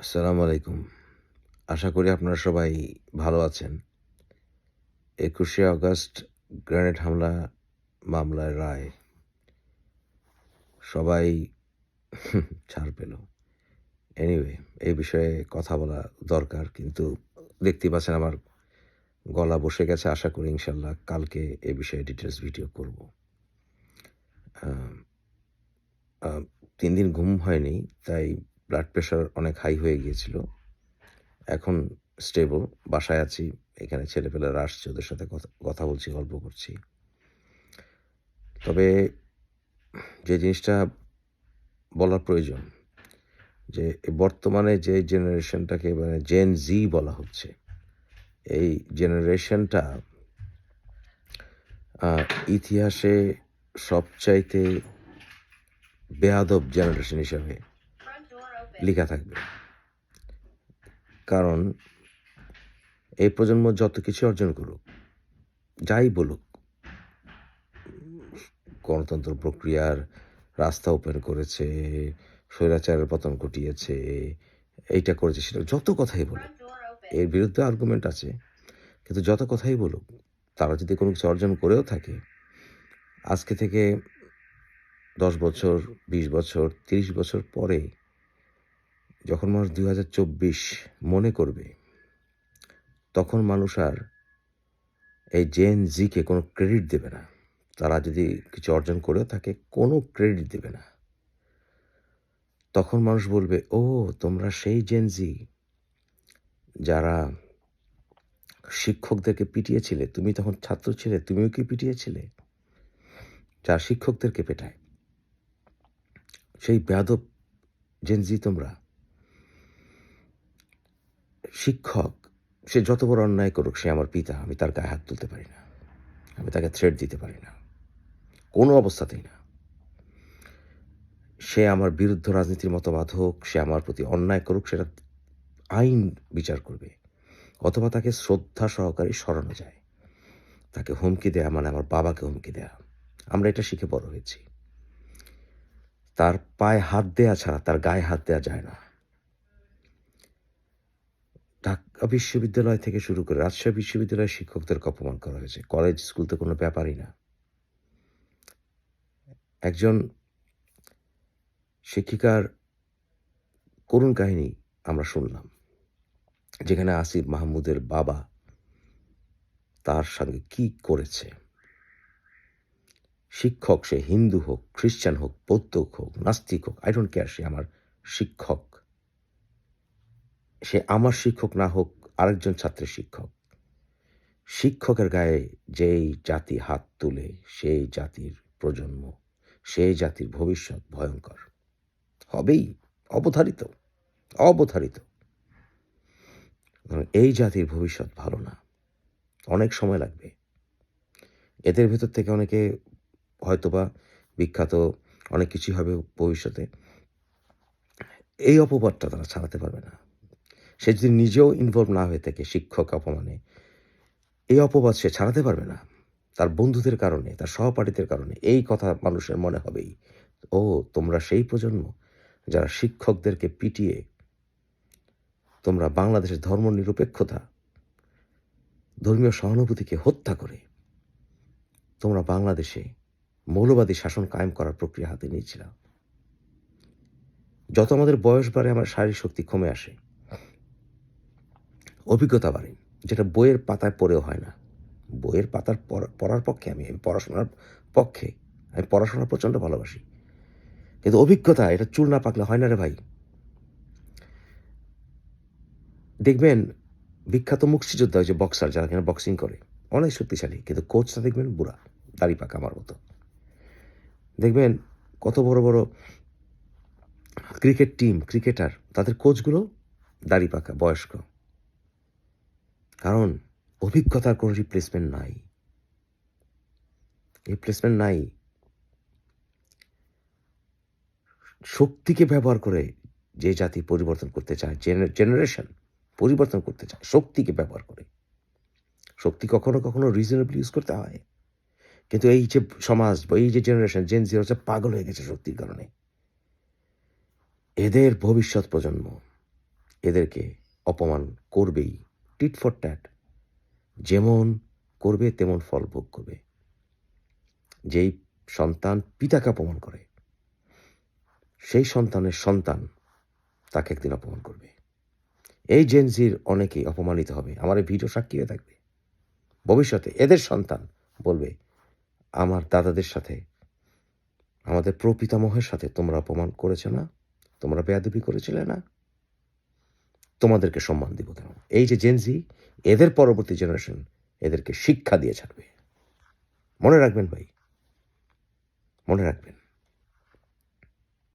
আসসালামু আলাইকুম। আশা করি আপনারা সবাই ভালো আছেন। একুশে আগস্ট গ্রেনেড হামলা মামলার রায়। সবাই ছাড় পেল। এনিওয়ে এই বিষয়ে কথা বলা দরকার, কিন্তু দেখতে পাচ্ছেন আমার গলা বসে গেছে। আশা করি ইনশাল্লাহ কালকে এ বিষয়ে ডিটেলস ভিডিও করব। তিন দিন ঘুম হয়নি, তাই ব্লাড প্রেশার অনেক হাই হয়ে গিয়েছিল। এখন স্টেবল বাসায় আছি, এখানে ছেলেপেলেরা আসছে, ওদের সাথে কথা কথা বলছি, গল্প করছি। তবে যে জিনিসটা বলার প্রয়োজন, যে বর্তমানে যে জেনারেশনটাকে মানে জেন জি বলা হচ্ছে, এই জেনারেশনটা ইতিহাসে সবচাইতে বেয়াদব জেনারেশন হিসাবে লেখা থাকবে। কারণ এই প্রজন্ম যত কিছু অর্জন করুক যাই বলুক গণতন্ত্র প্রক্রিয়ার রাস্তা ওপেন করেছে স্বৈরাচারের পতন ঘটিয়েছে এইটা করেছে সেটা যত কথাই বলুক এর বিরুদ্ধে আর্গুমেন্ট আছে কিন্তু যত কথাই বলুক তারা যদি কোনো কিছু অর্জন করেও থাকে আজকে থেকে দশ বছর বিশ বছর তিরিশ বছর পরে যখন মানুষ দুই হাজার চব্বিশ মনে করবে, তখন মানুষ আর এই জেন জিকে কোনো ক্রেডিট দেবে না। তারা যদি কিছু অর্জন করেও থাকে কোনো ক্রেডিট দেবে না। তখন মানুষ বলবে, ও, তোমরা সেই জেন জি যারা শিক্ষকদেরকে পিটিয়েছিলে, তুমি তখন ছাত্র ছিলে, তুমিও কি পিটিয়েছিলে? যারা শিক্ষকদেরকে পেটায়। সেই বেয়াদব জেনজি তোমরা শিক্ষক, সে যত বড় অন্যায় করুক, সে আমার পিতা, আমি তার গায়ে হাত তুলতে পারি না। আমি তাকে থ্রেড দিতে পারি না। কোনো অবস্থাতেই না। সে আমার বিরুদ্ধ রাজনীতির মতবাদ হোক, সে আমার প্রতি অন্যায় করুক, সেটা আইন বিচার করবে। অথবা তাকে শ্রদ্ধা সহকারে সরানো যায়। তাকে হুমকি দেয়া মানে আমার বাবাকে হুমকি দেয়া। আমরা এটা শিখে বড় হয়েছি। তার পায়ে হাত দেয়া ছাড়া, তার গায়ে হাত দেয়া যায় না। ঢাকা, বিশ্ববিদ্যালয় থেকে শুরু করে রাজশাহী বিশ্ববিদ্যালয়ের শিক্ষকদেরকে অপমান করা হয়েছে। কলেজ, স্কুল তো কোনো ব্যাপারই না। একজন শিক্ষিকার করুণ কাহিনী আমরা শুনলাম, যেখানে আসিফ মাহমুদের বাবা তার সঙ্গে কি করেছে। শিক্ষক সে হিন্দু হোক, খ্রিস্টান হোক, বৌদ্ধ হোক, নাস্তিক হোক আই ডোন্ট কেয়ার সে আমার শিক্ষক। সে আমার শিক্ষক না হোক, আরেকজন ছাত্রের শিক্ষক। শিক্ষকের গায়ে যেই জাতি হাত তুলে, সেই জাতির প্রজন্ম, সেই জাতির ভবিষ্যৎ ভয়ঙ্কর। হবেই, অবধারিত অবধারিত। এই জাতির ভবিষ্যৎ ভালো না। অনেক সময় লাগবে। এদের ভেতর থেকে অনেকে হয়তোবা বিখ্যাত, অনেক কিছুই হবে ভবিষ্যতে। এই অপবাদটা তারা ছাড়াতে পারবে না। সে যদি নিজেও ইনভলভ না হয়ে থাকে শিক্ষক অপমানে, এই অপবাদ সে ছাড়াতে পারবে না। তার বন্ধুদের কারণে, তার সহপাঠীদের কারণে, এই কথা মানুষের মনে হবেই। ও, তোমরা সেই প্রজন্ম যারা শিক্ষকদেরকে পিটিয়ে, তোমরা বাংলাদেশের ধর্ম নিরপেক্ষতা ধর্মীয় সহানুভূতিকে হত্যা করে, তোমরা বাংলাদেশে মৌলবাদী শাসন কায়েম করার প্রক্রিয়া হাতে নিয়েছিলাম যত আমাদের বয়স বাড়ে, আমার শারীরিক শক্তি কমে আসে। অভিজ্ঞতা বাড়ে, যেটা বইয়ের পাতায় পড়েও হয় না। বইয়ের পাতার পড়ার পক্ষে আমি আমি পড়াশোনার পক্ষে, আমি পড়াশোনা প্রচণ্ড ভালোবাসি। কিন্তু অভিজ্ঞতা, এটা চুল না পাকলে হয় না রে ভাই। দেখবেন বিখ্যাত মুক্তিযোদ্ধা যে বক্সার যারা কিনা বক্সিং করে, অনেক শক্তিশালী, কিন্তু কোচটা দেখবেন বুড়া, দাড়ি পাকা আমার মতো। দেখবেন কত বড় বড় ক্রিকেট টিম ক্রিকেটার তাদের কোচগুলো দাড়ি পাকা, বয়স্ক। কারণ অভিজ্ঞতার কোনো রিপ্লেসমেন্ট নাই। রিপ্লেসমেন্ট নাই। শক্তিকে ব্যবহার করে যে জাতি পরিবর্তন করতে চায় জেনারেশন পরিবর্তন করতে চায়, শক্তিকে ব্যবহার করে। শক্তি কখনো কখনো রিজনেবল ইউজ করতে হয়। কিন্তু এই যে সমাজ বা এই যে জেনারেশন জেন জি হচ্ছে পাগল হয়ে গেছে শক্তির কারণে। এদের ভবিষ্যৎ প্রজন্ম এদেরকে অপমান করবেই। Tit for tat. যেমন করবে, তেমন ফল ভোগ করবে। যেই সন্তান পিতাকে অপমান করে, সেই সন্তানের সন্তান তাকে একদিন অপমান করবে। এই জেনজির অনেকেই অপমানিত হবে। আমার এই ভিডিও সাক্ষী হয়ে থাকবে। ভবিষ্যতে এদের সন্তান বলবে, আমার দাদাদের সাথে, আমাদের প্রপিতামহের সাথে তোমরা অপমান করেছ না? তোমরা বেয়াদবি করেছিলে না? তোমাদেরকে সম্মান দিব কেন? এই যে জেনজি এদের পরবর্তী জেনারেশন এদেরকে শিক্ষা দিয়ে ছাড়বে। মনে রাখবেন ভাই, মনে রাখবেন।